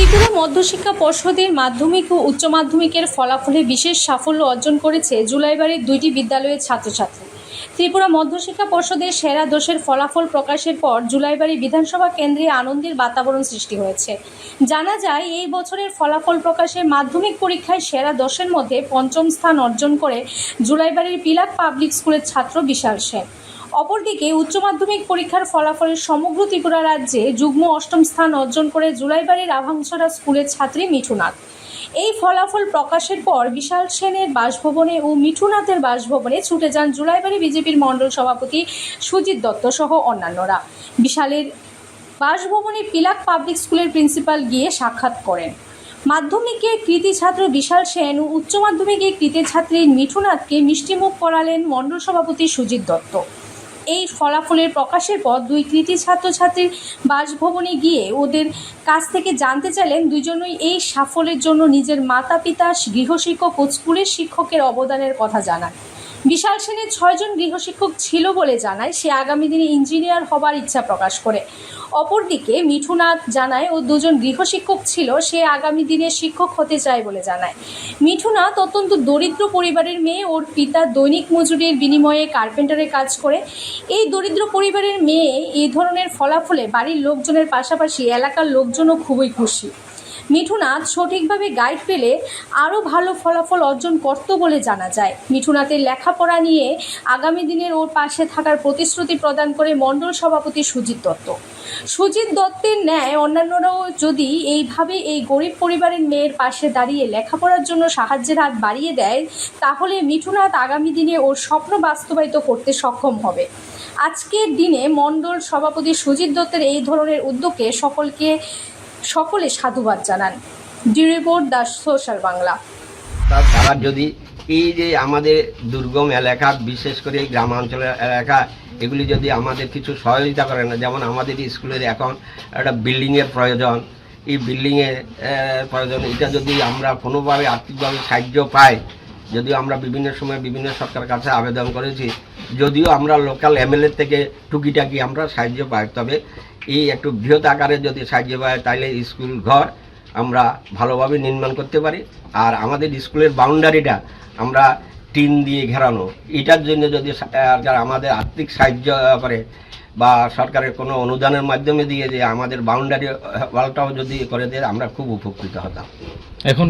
ত্রিপুরা মধ্যশিক্ষা পর্ষদের মাধ্যমিক ও উচ্চ মাধ্যমিকের ফলাফলে বিশেষ সাফল্য অর্জন করেছে জুলাইবাড়ির দুইটি বিদ্যালয়ের ছাত্রছাত্রী। ত্রিপুরা মধ্যশিক্ষা পর্ষদের সেরা দোষের ফলাফল প্রকাশের পর জুলাইবাড়ি বিধানসভা কেন্দ্রে আনন্দের বাতাবরণ সৃষ্টি হয়েছে। জানা যায়, এই বছরের ফলাফল প্রকাশে মাধ্যমিক পরীক্ষায় সেরা দশের মধ্যে পঞ্চম স্থান অর্জন করে জুলাইবাড়ির পিলাক পাবলিক স্কুলের ছাত্র বিশাল সেন। অপরদিকে উচ্চ মাধ্যমিক পরীক্ষার ফলাফলে সমগ্র ত্রিপুরা রাজ্যে যুগ্ম অষ্টম স্থান অর্জন করে জুলাইবাড়ির আভাংছড়া স্কুলের ছাত্রী মিঠুনাথ। এই ফলাফল প্রকাশের পর বিশাল সেনের বাসভবনে ও মিঠুনাথের বাসভবনে ছুটে যান জুলাইবাড়ি বিজেপির মণ্ডল সভাপতি সুজিত দত্ত সহ অন্যান্যরা। বিশালের বাসভবনে পিলাক পাবলিক স্কুলের প্রিন্সিপাল গিয়ে সাক্ষাৎ করেন। মাধ্যমিকে কৃতি ছাত্র বিশাল সেন ও উচ্চ মাধ্যমিকে কৃতি ছাত্রী মিঠুনাথকে মিষ্টিমুখ করালেন মণ্ডল সভাপতি সুজিত দত্ত। এই ফলাফলের প্রকাশের পর দুই কৃতি ছাত্রছাত্রীর বাসভবনে গিয়ে ওদের কাছ থেকে জানতে চাইলেন দুজনই এই সাফল্যের জন্য নিজের মাতা পিতা গৃহশিক্ষক ও স্কুলের শিক্ষকের অবদানের কথা জানান। বিশাল সেনের ছয়জন গৃহশিক্ষক ছিল বলে জানায় সে আগামী দিনে ইঞ্জিনিয়ার হবার ইচ্ছা প্রকাশ করে। অপরদিকে মিঠুনাথ জানায় ও দুজন গৃহশিক্ষক ছিল, সে আগামী দিনে শিক্ষক হতে চায় বলে জানায়। মিঠুনাথ অত্যন্ত দরিদ্র পরিবারের মেয়ে, ওর পিতা দৈনিক মজুরির বিনিময়ে কার্পেন্টারের কাজ করে। এই দরিদ্র পরিবারের মেয়ে এই ধরনের ফলাফলে বাড়ির লোকজনের পাশাপাশি এলাকার লোকজনও খুবই খুশি। মিঠুনাথ সঠিকভাবে গাইড পেলে আরও ভালো ফলাফল অর্জন করত বলে জানা যায়। মিঠুনাথের লেখাপড়া নিয়ে আগামী দিনের ওর পাশে থাকার প্রতিশ্রুতি প্রদান করে মণ্ডল সভাপতি সুজিত দত্ত। সুজিত দত্তের ন্যায় অন্যান্যরাও যদি এইভাবে এই গরিব পরিবারের মেয়ের পাশে দাঁড়িয়ে লেখাপড়ার জন্য সাহায্যের হাত বাড়িয়ে দেয়, তাহলে মিঠুনাথ আগামী দিনে ওর স্বপ্ন বাস্তবায়িত করতে সক্ষম হবে। আজকের দিনে মণ্ডল সভাপতি সুজিত দত্তের এই ধরনের উদ্যোগে সকলকে সকলে সাধুবাদ জানান। The report the social Bangla. তারা যদি এই যে আমাদের দুর্গম এলাকা, বিশেষ করে এই গ্রামাঞ্চলের এলাকা, এগুলি যদি আমাদের কিছু সহযোগিতা করে না, যেমন আমাদের স্কুলের এখন একটা বিল্ডিংয়ের প্রয়োজন। এই বিল্ডিংয়ের প্রয়োজন, এটা যদি আমরা কোনোভাবে আর্থিকভাবে সাহায্য পাই, যদিও আমরা বিভিন্ন সময় বিভিন্ন সরকার কাছে আবেদন করেছি, যদিও আমরা লোকাল এমএলএ থেকে টুকিটাকি আমরা সাহায্য পাই, তবে এই একটু বৃহৎ আকারে যদি সাহায্য পায় তাহলে স্কুল ঘর আমরা ভালোভাবে নির্মাণ করতে পারি। আর আমাদের স্কুলের বাউন্ডারিটা আমরা টিন দিয়ে ঘেরানো। এটার জন্য যদি আমাদের আর্থিক সাহায্য করে বা সরকারের কোনো অনুদানের মাধ্যমে দিয়ে যে আমাদের বাউন্ডারি ওয়ালটাও যদি করে দেয়, আমরা খুব উপকৃত হতাম। এখন